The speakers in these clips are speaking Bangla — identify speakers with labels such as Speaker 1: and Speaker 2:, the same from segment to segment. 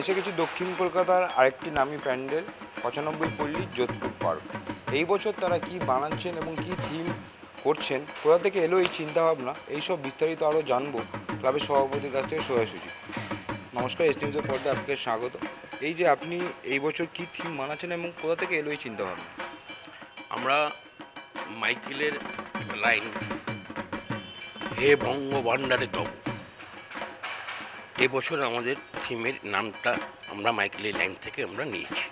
Speaker 1: এসে গেছি দক্ষিণ কলকাতার আরেকটি নামি প্যান্ডেল, পঁচানব্বই পল্লী যোধপুর পার্ক। এই বছর তারা কি বানাচ্ছেন এবং কি থিম করছেন, কোথা থেকে এলো এই চিন্তাভাবনা এইসব বিস্তারিত আরও জানব ক্লাবের সভাপতির কাছ থেকে সোজাসুজি। নমস্কার, এস নিউজের পর্দায় আপনাকে স্বাগত। এই যে আপনি এই বছর কি থিম বানাচ্ছেন এবং কোথা থেকে এলো এই চিন্তাভাবনা?
Speaker 2: আমরা মাইকেলের লাইন হে বঙ্গ ভাণ্ডারে এবছর আমাদের থিমের নামটা আমরা মাইকেলের লাইন থেকে আমরা নিয়েছি।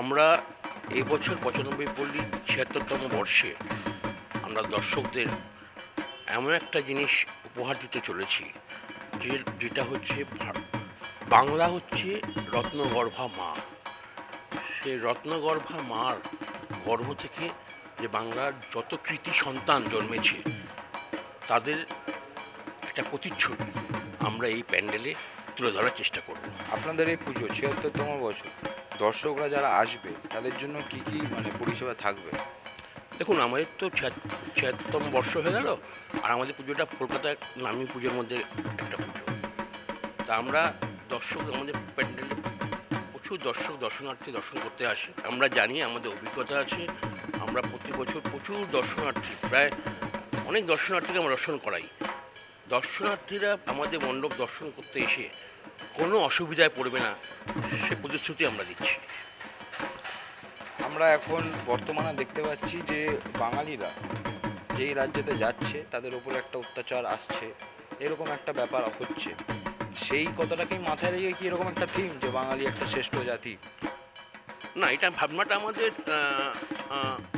Speaker 2: আমরা এবছর পঁচানব্বই পল্লী ছিয়াত্তরতম বর্ষে আমরা দর্শকদের এমন একটা জিনিস উপহার দিতে চলেছি, যে যেটা হচ্ছে বাংলা হচ্ছে রত্নগর্ভা মা। সে রত্নগর্ভা মার গর্ভ থেকে যে বাংলার যত কৃতি সন্তান জন্মেছে, তাদের একটা প্রতিচ্ছবি। আমরা এই প্যান্ডেলে তুলে ধরার চেষ্টা করব।
Speaker 1: আপনাদের এই পুজো ছিয়াত্তরতম বছর দর্শকরা যারা আসবে তাদের জন্য কি কি মানে পরিষেবা থাকবে?
Speaker 2: দেখুন আমাদের তো ছিয়াত্তম বর্ষ হয়ে গেল আর আমাদের পুজোটা কলকাতার নামী পুজোর মধ্যে একটা পুজো। তা আমরা দর্শক আমাদের প্যান্ডেলে প্রচুর দর্শক দর্শনার্থী দর্শন করতে আসে। আমরা জানি আমাদের অভিজ্ঞতা আছে আমরা প্রতি বছর প্রচুর দর্শনার্থী প্রায় অনেক দর্শনার্থীকে আমরা দর্শন করাই। দর্শনার্থীরা আমাদের মণ্ডপ দর্শন করতে এসে কোনো অসুবিধায় পড়বে না সে প্রতিশ্রুতি আমরা দিচ্ছি।
Speaker 1: আমরা এখন বর্তমানে দেখতে পাচ্ছি যে বাঙালিরা যেই রাজ্যেতে যাচ্ছে তাদের উপর একটা অত্যাচার আসছে এরকম একটা ব্যাপার হচ্ছে। সেই কথাটাকেই মাথায় রেখে কি এরকম একটা থিম যে বাঙালি একটা শ্রেষ্ঠ জাতি?
Speaker 2: না এটা ভাবনাটা আমাদের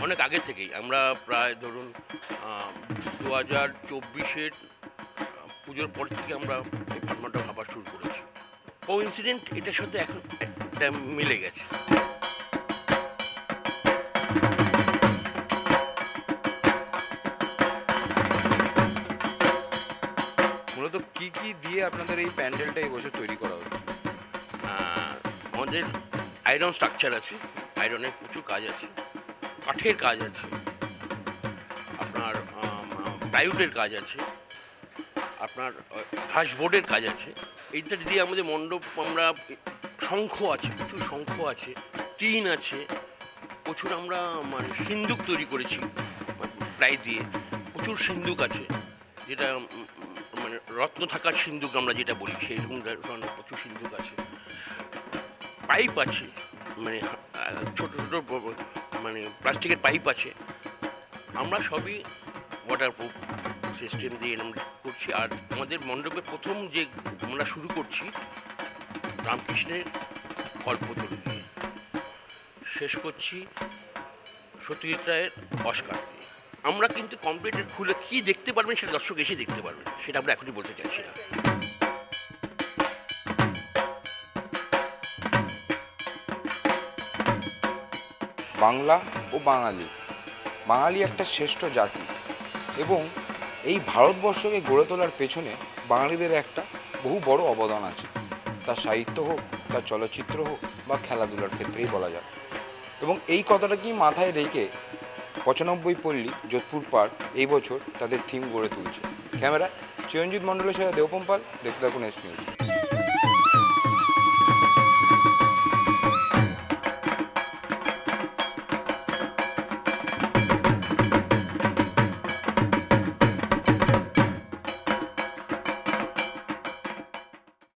Speaker 2: অনেক আগে থেকেই। আমরা প্রায় ধরুন দু হাজার চব্বিশের পুজোর পর থেকে আমরা এই ভাবনাটা ভাবা শুরু করেছি। কো ইনসিডেন্ট এটার সাথে এখন একটা মিলে গেছে।
Speaker 1: মূলত কি কি দিয়ে আপনাদের এই প্যান্ডেলটা এই বছর তৈরি করা হচ্ছে
Speaker 2: আমাদের আয়রন স্ট্রাকচার আছে আয়রনের প্রচুর কাজ আছে কাঠের কাজ আছে আপনার প্লাইউডের কাজ আছে আপনার ঘাসবোর্ডের কাজ আছে। এইটা দিয়ে আমাদের মণ্ডপ, আমরা, শঙ্খ আছে, প্রচুর শঙ্খ আছে, টিন আছে। প্রচুর আমরা মানে সিন্দুক তৈরি করেছি প্রায় দিয়ে। প্রচুর সিন্দুক আছে, যেটা মানে রত্ন থাকার সিন্দুক আমরা যেটা বলি, সেই রকম ধরনের প্রচুর সিন্দুক আছে। পাইপ আছে মানে ছোট ছোট মানে প্লাস্টিকের পাইপ আছে। আমরা সবই ওয়াটার প্রুফ সিস্টেম দিয়ে আমরা করছি। আর আমাদের মণ্ডপে প্রথম যে আমরা শুরু করছি, রামকৃষ্ণের দিয়ে শেষ করছি সত্যজিৎ রায়ের অস্কার দিয়ে। আমরা কিন্তু কম্পিউটার খুলে কি দেখতে পারবেন সেটা দর্শক এসে দেখতে পারবেন সেটা আমরা এখনই বলতে চাইছি না।
Speaker 1: বাংলা ও বাঙালি। বাঙালি একটা শ্রেষ্ঠ জাতি এবং এই ভারতবর্ষকে গড়ে তোলার পেছনে বাঙালিদের একটা বহু বড় অবদান আছে। তার সাহিত্য হোক, তার চলচ্চিত্র হোক বা খেলাধুলার ক্ষেত্রেই বলা যায়। এবং এই কথাটাকেই মাথায় রেখে পঁচানব্বই পল্লী, যোধপুর পার্ক এই বছর তাদের থিম গড়ে তুলছে। ক্যামেরা চিরঞ্জিত মণ্ডলের সাথে দেবপম্পাল দেখতে থাকুন এস নিউজ